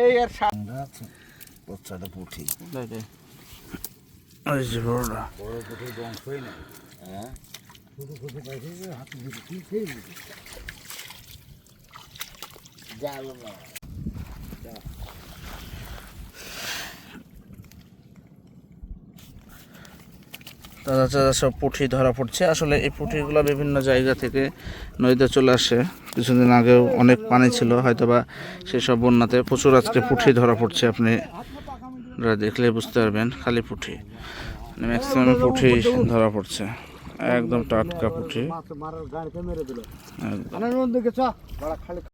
এই আর বাচ্চাটা পুঠি। বড় পুঠির বংশই নাই। হ্যাঁ? ছোটো ছোটো পাইছে হাতে কি খেয়ে নিবি? তাজা তাজা সব পুঁটি ধরা পড়ছে। আসলে এই পুঁটিগুলো বিভিন্ন জায়গা থেকে নদীতে চলে আসে। কিছুদিন আগেও অনেক পানি ছিল হয়তো হয়তোবা সেসব বন্যাতে প্রচুর আজকে পুঁটি ধরা পড়ছে। আপনি দেখলে বুঝতে পারবেন, খালি পুঁটি মানে ম্যাক্সিমাম পুঁটি ধরা পড়ছে। একদম টাটকা একদম।